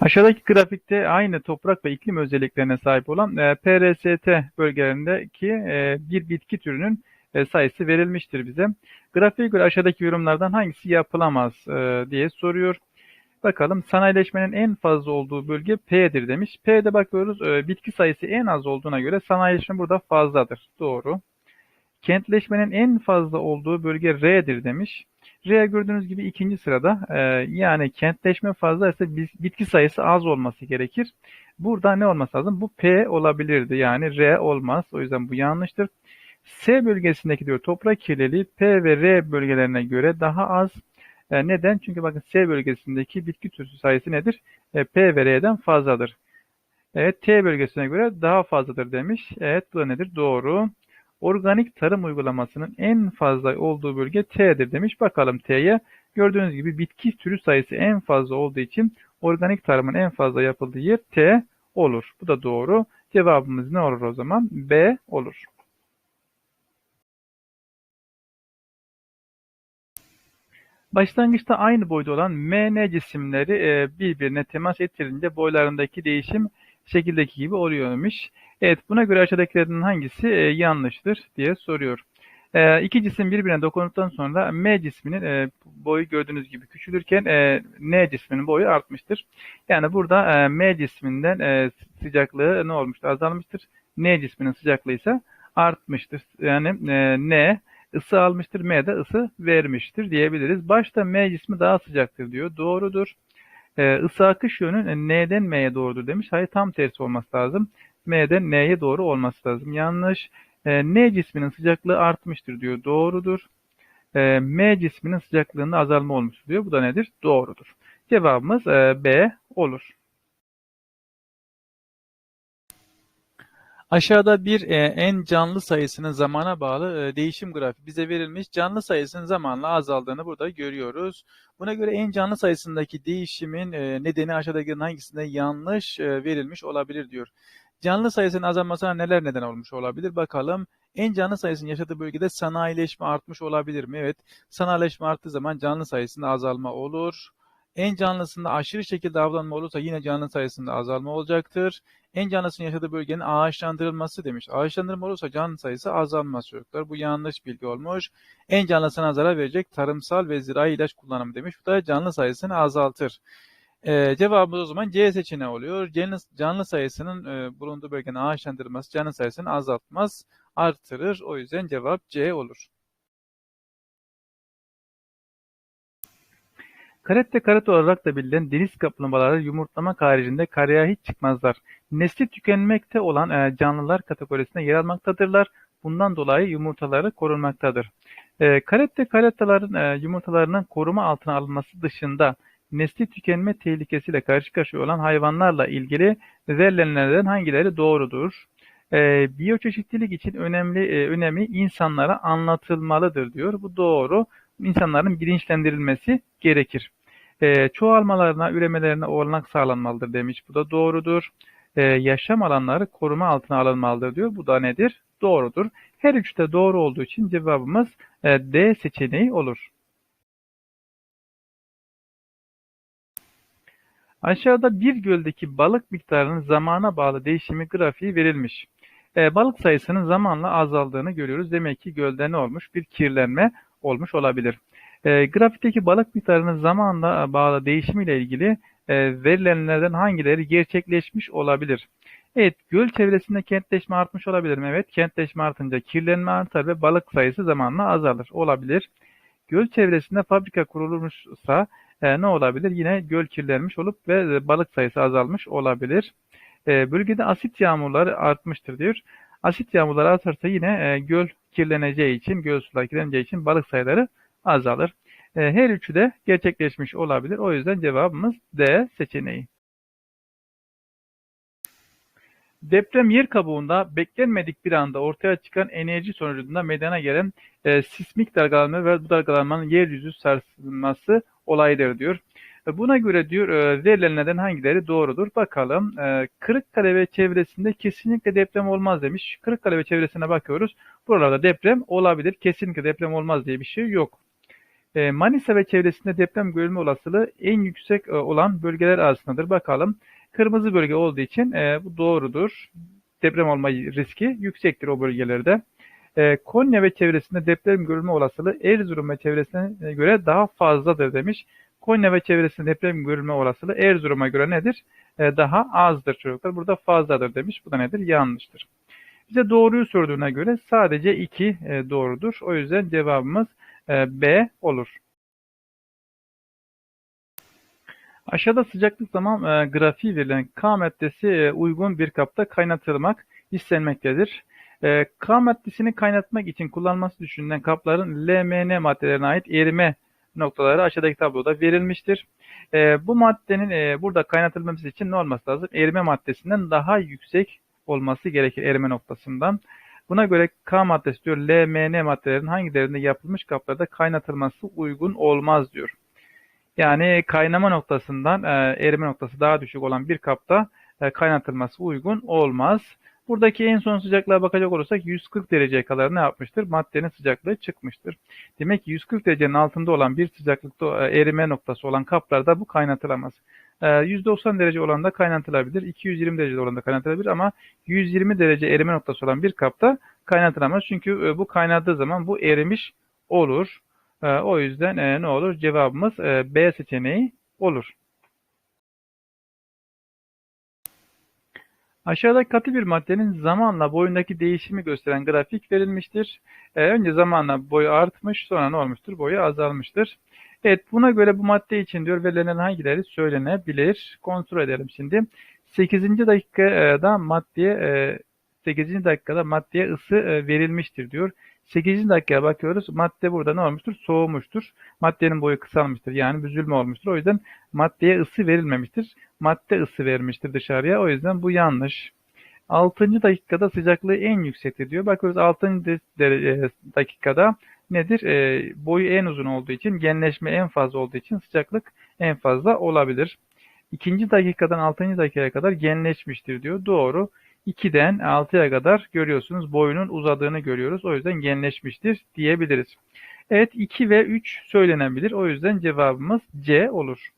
Aşağıdaki grafikte aynı toprak ve iklim özelliklerine sahip olan e, PRST bölgelerindeki e, bir bitki türünün e, sayısı verilmiştir bize. Grafiğe göre aşağıdaki yorumlardan hangisi yapılamaz e, diye soruyor. Bakalım sanayileşmenin en fazla olduğu bölge P'dir demiş. P'de bakıyoruz e, bitki sayısı en az olduğuna göre sanayileşme burada fazladır. Doğru. Kentleşmenin en fazla olduğu bölge R'dir demiş. R gördüğünüz gibi ikinci sırada. E, yani kentleşme fazla ise bitki sayısı az olması gerekir. Burada ne olması lazım? Bu P olabilirdi. Yani R olmaz. O yüzden bu yanlıştır. S bölgesindeki diyor toprak kirliliği P ve R bölgelerine göre daha az. E, neden? Çünkü bakın S bölgesindeki bitki türü sayısı nedir? E, P ve R'den fazladır. Evet T bölgesine göre daha fazladır demiş. Evet bu da nedir? Doğru. Organik tarım uygulamasının en fazla olduğu bölge T'dir demiş. Bakalım T'ye. Gördüğünüz gibi bitki türü sayısı en fazla olduğu için organik tarımın en fazla yapıldığı yer T olur. Bu da doğru. Cevabımız ne olur o zaman? B olur. Başlangıçta aynı boyda olan MN cisimleri e, birbirine temas ettirince boylarındaki değişim şekildeki gibi oluyormuş. Evet buna göre aşağıdakilerden hangisi e, yanlıştır diye soruyor. E, iki cisim birbirine dokunduktan sonra M cisminin e, boyu gördüğünüz gibi küçülürken e, N cisminin boyu artmıştır. Yani burada e, M cisminden e, sıcaklığı ne olmuştur? Azalmıştır. N cisminin sıcaklığı ise artmıştır. Yani e, N ısı almıştır, M de ısı vermiştir diyebiliriz. Başta M cismi daha sıcaktır diyor. Doğrudur. E, ısı akış yönü N'den M'ye doğrudur demiş. Hayır tam tersi olması lazım. M'den N'ye doğru olması lazım. Yanlış. E, N cisminin sıcaklığı artmıştır diyor. Doğrudur. E, M cisminin sıcaklığında azalma olmuştur diyor. Bu da nedir? Doğrudur. Cevabımız e, B olur. Aşağıda bir e, en canlı sayısının zamana bağlı e, değişim grafiği bize verilmiş. Canlı sayısının zamanla azaldığını burada görüyoruz. Buna göre en canlı sayısındaki değişimin e, nedeni aşağıdaki hangisinde yanlış e, verilmiş olabilir diyor. Canlı sayısının azalmasına neler neden olmuş olabilir? Bakalım. En canlı sayısının yaşadığı bölgede sanayileşme artmış olabilir mi? Evet. Sanayileşme arttığı zaman canlı sayısında azalma olur. En canlısında aşırı şekilde avlanma olursa yine canlı sayısında azalma olacaktır. En canlısının yaşadığı bölgenin ağaçlandırılması demiş. Ağaçlandırma olursa canlı sayısı azalmaz çocuklar. Bu yanlış bilgi olmuş. En canlısına zarar verecek tarımsal ve zirai ilaç kullanımı demiş. Bu da canlı sayısını azaltır. Ee, cevabımız o zaman C seçeneği oluyor. Canlı, canlı sayısının e, bulunduğu bölgenin ağaçlandırılması canlı sayısını azaltmaz, artırır. O yüzden cevap C olur. Karette karet olarak da bilinen deniz kaplumbağaları yumurtlamak haricinde karaya hiç çıkmazlar. Nesli tükenmekte olan e, canlılar kategorisine yer almaktadırlar. Bundan dolayı yumurtaları korunmaktadır. E, karette karettaların e, yumurtalarının koruma altına alınması dışında nesli tükenme tehlikesiyle karşı karşıya olan hayvanlarla ilgili verilenlerden hangileri doğrudur? E, biyoçeşitlilik için önemli e, önemi insanlara anlatılmalıdır diyor. Bu doğru. İnsanların bilinçlendirilmesi gerekir. E, çoğalmalarına, üremelerine olanak sağlanmalıdır demiş. Bu da doğrudur. E, yaşam alanları koruma altına alınmalıdır diyor. Bu da nedir? Doğrudur. Her üçte doğru olduğu için cevabımız e, D seçeneği olur. Aşağıda bir göldeki balık miktarının zamana bağlı değişimi grafiği verilmiş. E, balık sayısının zamanla azaldığını görüyoruz. Demek ki gölde ne olmuş? Bir kirlenme olmuş olabilir. E, grafikteki balık miktarının zamanla bağlı değişimiyle ilgili e, verilenlerden hangileri gerçekleşmiş olabilir? Evet, göl çevresinde kentleşme artmış olabilir mi? Evet, kentleşme artınca kirlenme artar ve balık sayısı zamanla azalır. Olabilir. Göl çevresinde fabrika kurulmuşsa e, ne olabilir? Yine göl kirlenmiş olup ve e, balık sayısı azalmış olabilir. E, bölgede asit yağmurları artmıştır diyor. Asit yağmurları artarsa yine e, göl kirleneceği için, göl suları kirleneceği için balık sayıları azalır. E, her üçü de gerçekleşmiş olabilir. O yüzden cevabımız D seçeneği. Deprem yer kabuğunda beklenmedik bir anda ortaya çıkan enerji sonucunda meydana gelen e, sismik dalgalanma ve bu dalgalanmanın yeryüzü sarsılması olaydır diyor. E, buna göre diyor e, verilenlerden hangileri doğrudur? Bakalım. E, Kırıkkale ve çevresinde kesinlikle deprem olmaz demiş. Kırıkkale ve çevresine bakıyoruz. Buralarda deprem olabilir. Kesinlikle deprem olmaz diye bir şey yok. Manisa ve çevresinde deprem görülme olasılığı en yüksek olan bölgeler arasındadır. Bakalım. Kırmızı bölge olduğu için e, bu doğrudur. Deprem olma riski yüksektir o bölgelerde. E, Konya ve çevresinde deprem görülme olasılığı Erzurum ve çevresine göre daha fazladır demiş. Konya ve çevresinde deprem görülme olasılığı Erzurum'a göre nedir? E, daha azdır çocuklar. Burada fazladır demiş. Bu da nedir? Yanlıştır. Bize doğruyu sorduğuna göre sadece 2 e, doğrudur. O yüzden cevabımız e, B olur. Aşağıda sıcaklık zaman e, grafiği verilen K maddesi e, uygun bir kapta kaynatılmak istenmektedir. E, K maddesini kaynatmak için kullanılması düşünülen kapların LMN maddelerine ait erime noktaları aşağıdaki tabloda verilmiştir. E, bu maddenin e, burada kaynatılması için ne olması lazım? Erime maddesinden daha yüksek olması gerekir erime noktasından. Buna göre K maddesi diyor LMN maddelerin hangilerinde yapılmış kaplarda kaynatılması uygun olmaz diyor. Yani kaynama noktasından e, erime noktası daha düşük olan bir kapta e, kaynatılması uygun olmaz. Buradaki en son sıcaklığa bakacak olursak 140 dereceye kadar ne yapmıştır? Maddenin sıcaklığı çıkmıştır. Demek ki 140 derecenin altında olan bir sıcaklıkta e, erime noktası olan kaplarda bu kaynatılamaz. %90 e, derece olan da kaynatılabilir. 220 derece olan da kaynatılabilir ama 120 derece erime noktası olan bir kapta kaynatılamaz. Çünkü e, bu kaynadığı zaman bu erimiş olur. O yüzden ne olur? Cevabımız B seçeneği olur. Aşağıda katı bir maddenin zamanla boyundaki değişimi gösteren grafik verilmiştir. Ee, önce zamanla boyu artmış, sonra ne olmuştur? Boyu azalmıştır. Evet, buna göre bu madde için diyor verilen hangileri söylenebilir? Kontrol edelim şimdi. 8. dakikada maddeye 8. E, dakikada maddeye ısı e, verilmiştir diyor. 8. dakikaya bakıyoruz. Madde burada ne olmuştur? Soğumuştur. Maddenin boyu kısalmıştır. Yani büzülme olmuştur. O yüzden maddeye ısı verilmemiştir. Madde ısı vermiştir dışarıya. O yüzden bu yanlış. 6. dakikada sıcaklığı en yüksekte diyor. Bakıyoruz 6. E, dakikada nedir? E, boyu en uzun olduğu için, genleşme en fazla olduğu için sıcaklık en fazla olabilir. 2. dakikadan 6. dakikaya kadar genleşmiştir diyor. Doğru. 2'den 6'ya kadar görüyorsunuz boyunun uzadığını görüyoruz. O yüzden genleşmiştir diyebiliriz. Evet 2 ve 3 söylenebilir. O yüzden cevabımız C olur.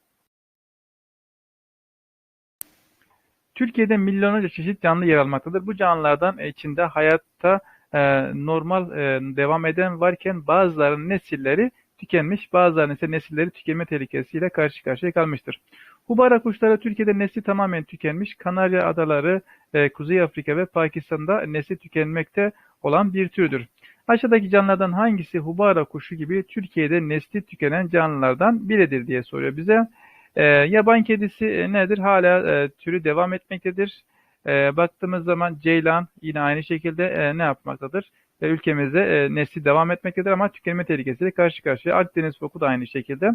Türkiye'de milyonlarca çeşit canlı yer almaktadır. Bu canlılardan içinde hayatta e, normal e, devam eden varken bazılarının nesilleri tükenmiş, bazılarının ise nesilleri tükenme tehlikesiyle karşı karşıya kalmıştır. Hubara kuşları Türkiye'de nesli tamamen tükenmiş. Kanarya Adaları, e, Kuzey Afrika ve Pakistan'da nesli tükenmekte olan bir türdür. Aşağıdaki canlılardan hangisi Hubara kuşu gibi Türkiye'de nesli tükenen canlılardan biridir diye soruyor bize. E, yaban kedisi e, nedir? Hala e, türü devam etmektedir. E, baktığımız zaman ceylan yine aynı şekilde e, ne yapmaktadır? E, ülkemizde e, nesli devam etmektedir ama tükenme tehlikesiyle karşı karşıya. Akdeniz foku da aynı şekilde.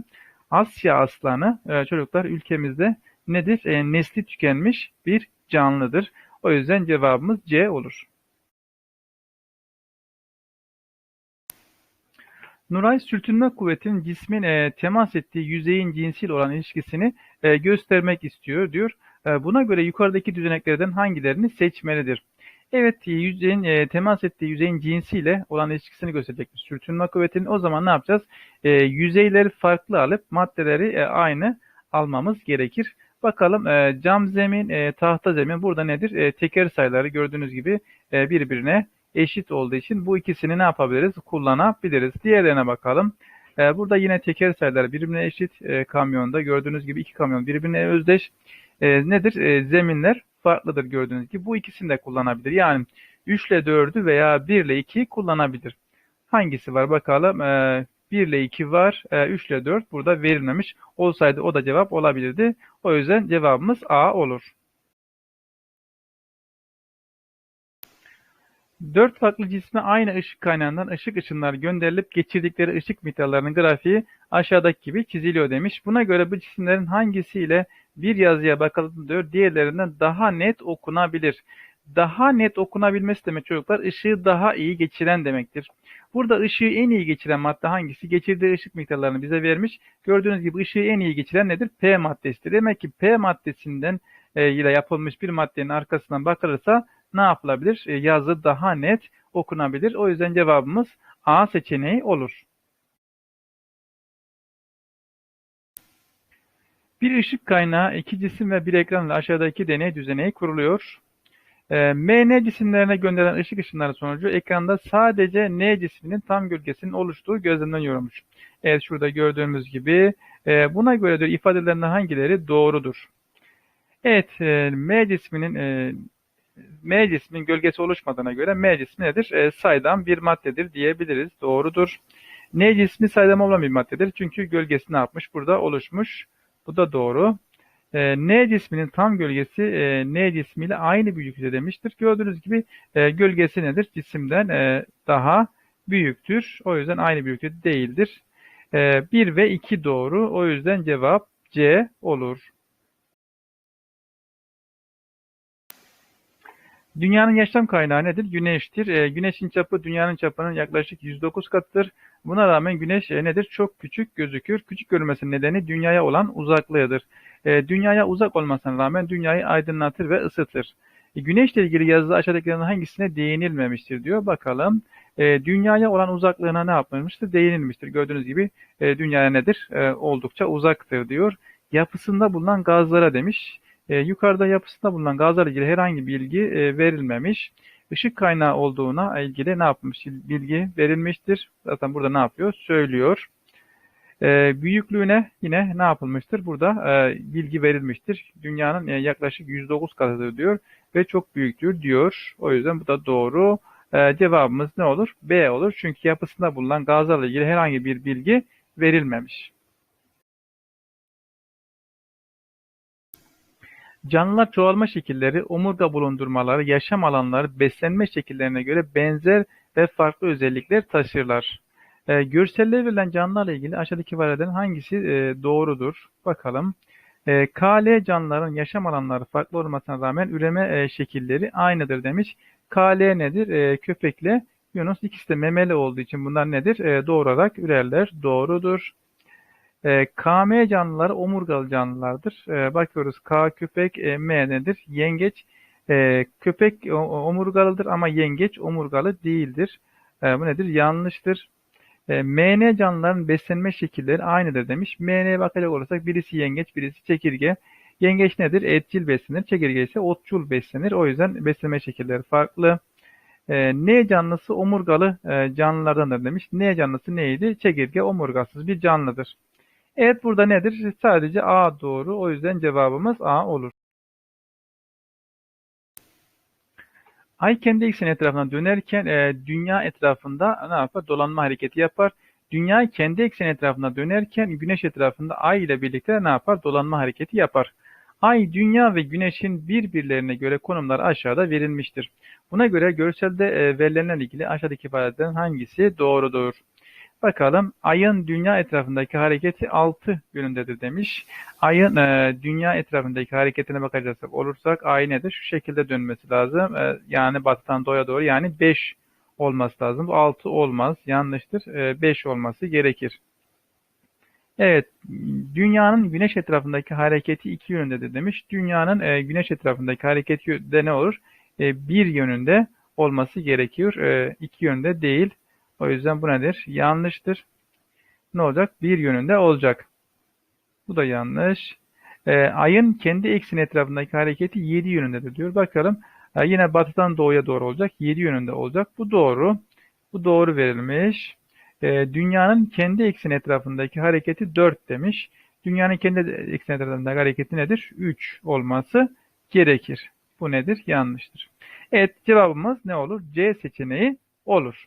Asya aslanı e, çocuklar ülkemizde nedir? E, nesli tükenmiş bir canlıdır. O yüzden cevabımız C olur. Nuray sürtünme kuvvetinin cismin e, temas ettiği yüzeyin cinsiyle olan ilişkisini e, göstermek istiyor diyor. E, buna göre yukarıdaki düzeneklerden hangilerini seçmelidir? Evet, yüzeyin e, temas ettiği yüzeyin cinsiyle olan ilişkisini gösterecektir. Sürtünme kuvvetinin o zaman ne yapacağız? E, yüzeyleri farklı alıp maddeleri e, aynı almamız gerekir. Bakalım e, cam zemin, e, tahta zemin burada nedir? E, teker sayıları gördüğünüz gibi e, birbirine eşit olduğu için bu ikisini ne yapabiliriz? Kullanabiliriz. Diğerlerine bakalım. E, burada yine teker sayıları birbirine eşit e, kamyonda. Gördüğünüz gibi iki kamyon birbirine özdeş. E, nedir? E, zeminler farklıdır gördüğünüz gibi. Bu ikisini de kullanabilir. Yani 3 ile 4'ü veya 1 ile 2'yi kullanabilir. Hangisi var bakalım. E, 1 ile 2 var. E, 3 ile 4 burada verilmemiş. Olsaydı o da cevap olabilirdi. O yüzden cevabımız A olur. Dört farklı cisme aynı ışık kaynağından ışık ışınları gönderilip geçirdikleri ışık miktarlarının grafiği aşağıdaki gibi çiziliyor demiş. Buna göre bu cisimlerin hangisiyle bir yazıya diyor diğerlerinden daha net okunabilir. Daha net okunabilmesi demek çocuklar ışığı daha iyi geçiren demektir. Burada ışığı en iyi geçiren madde hangisi? Geçirdiği ışık miktarlarını bize vermiş. Gördüğünüz gibi ışığı en iyi geçiren nedir? P maddesidir. Demek ki P maddesinden e, ile yapılmış bir maddenin arkasından bakılırsa ne yapılabilir? E, yazı daha net okunabilir. O yüzden cevabımız A seçeneği olur. Bir ışık kaynağı, iki cisim ve bir ekranla aşağıdaki deney düzeneği kuruluyor. E, MN cisimlerine gönderilen ışık ışınları sonucu ekranda sadece N cisminin tam gölgesinin oluştuğu gözlemleniyormuş. Evet şurada gördüğümüz gibi e, buna göre diyor ifadelerinden hangileri doğrudur? Evet e, M cisminin e, M cismin gölgesi oluşmadığına göre M cismi nedir? E, saydam bir maddedir diyebiliriz. Doğrudur. N cismi saydam olan bir maddedir. Çünkü gölgesi ne yapmış? Burada oluşmuş. Bu da doğru. E, N cisminin tam gölgesi e, N cismiyle aynı büyüklükte demiştir. Gördüğünüz gibi e, gölgesi nedir? Cisimden e, daha büyüktür. O yüzden aynı büyüklükte değildir. E, 1 ve 2 doğru. O yüzden cevap C olur. Dünyanın yaşam kaynağı nedir? Güneştir. E, güneşin çapı dünyanın çapının yaklaşık 109 katıdır. Buna rağmen güneş e, nedir? Çok küçük gözükür. Küçük görünmesinin nedeni dünyaya olan uzaklığıdır. E, dünyaya uzak olmasına rağmen dünyayı aydınlatır ve ısıtır. E, güneşle ilgili yazıda aşağıdakilerin hangisine değinilmemiştir diyor. Bakalım. E, dünyaya olan uzaklığına ne yapılmıştır? Değinilmiştir. Gördüğünüz gibi e, dünyaya nedir? E, oldukça uzaktır diyor. Yapısında bulunan gazlara demiş. E, yukarıda yapısında bulunan gazlarla ilgili herhangi bir bilgi e, verilmemiş. Işık kaynağı olduğuna ilgili ne yapmış? Bilgi verilmiştir. Zaten burada ne yapıyor? Söylüyor. E, büyüklüğüne yine ne yapılmıştır? Burada e, bilgi verilmiştir. Dünyanın e, yaklaşık 109 katıdır diyor ve çok büyüktür diyor. O yüzden bu da doğru. E, cevabımız ne olur? B olur. Çünkü yapısında bulunan gazlarla ilgili herhangi bir bilgi verilmemiş. Canlılar çoğalma şekilleri, omurga bulundurmaları, yaşam alanları, beslenme şekillerine göre benzer ve farklı özellikler taşırlar. E, görselde verilen canlılarla ilgili aşağıdaki ibarelerin hangisi e, doğrudur? Bakalım. E, KL canlıların yaşam alanları farklı olmasına rağmen üreme e, şekilleri aynıdır demiş. KL nedir? E, köpekle Yunus ikisi de memeli olduğu için bunlar nedir? E, doğurarak ürerler. Doğrudur. E, KM canlıları omurgalı canlılardır. E, bakıyoruz K köpek, e, M nedir? Yengeç. E, köpek omurgalıdır ama yengeç omurgalı değildir. E, bu nedir? Yanlıştır. E, MN canlıların beslenme şekilleri aynıdır demiş. MN'ye bakacak olursak birisi yengeç, birisi çekirge. Yengeç nedir? Etçil beslenir. Çekirge ise otçul beslenir. O yüzden beslenme şekilleri farklı. E, N canlısı omurgalı e, canlılardandır demiş. N canlısı neydi? Çekirge omurgasız bir canlıdır. Evet burada nedir? Sadece A doğru. O yüzden cevabımız A olur. Ay kendi ekseni etrafına dönerken e, dünya etrafında ne yapar? Dolanma hareketi yapar. Dünya kendi ekseni etrafında dönerken güneş etrafında ay ile birlikte ne yapar? Dolanma hareketi yapar. Ay, dünya ve güneşin birbirlerine göre konumları aşağıda verilmiştir. Buna göre görselde e, verilenlerle ilgili aşağıdaki ifadelerden hangisi doğrudur? Bakalım ayın dünya etrafındaki hareketi 6 yönündedir demiş. Ayın e, dünya etrafındaki hareketine bakacak olursak ay nedir? Şu şekilde dönmesi lazım. E, yani batıdan doğuya doğru yani 5 olması lazım. Bu 6 olmaz. Yanlıştır. E, 5 olması gerekir. Evet, dünyanın güneş etrafındaki hareketi iki yönündedir demiş. Dünyanın e, güneş etrafındaki hareketi de ne olur? E, bir yönünde olması gerekiyor. E, iki yönde değil. O yüzden bu nedir? Yanlıştır. Ne olacak? Bir yönünde olacak. Bu da yanlış. E, ayın kendi ekseni etrafındaki hareketi 7 yönündedir diyor. Bakalım. E, yine batıdan doğuya doğru olacak. 7 yönünde olacak. Bu doğru. Bu doğru verilmiş. E, dünyanın kendi ekseni etrafındaki hareketi 4 demiş. Dünyanın kendi ekseni etrafındaki hareketi nedir? 3 olması gerekir. Bu nedir? Yanlıştır. Evet cevabımız ne olur? C seçeneği olur.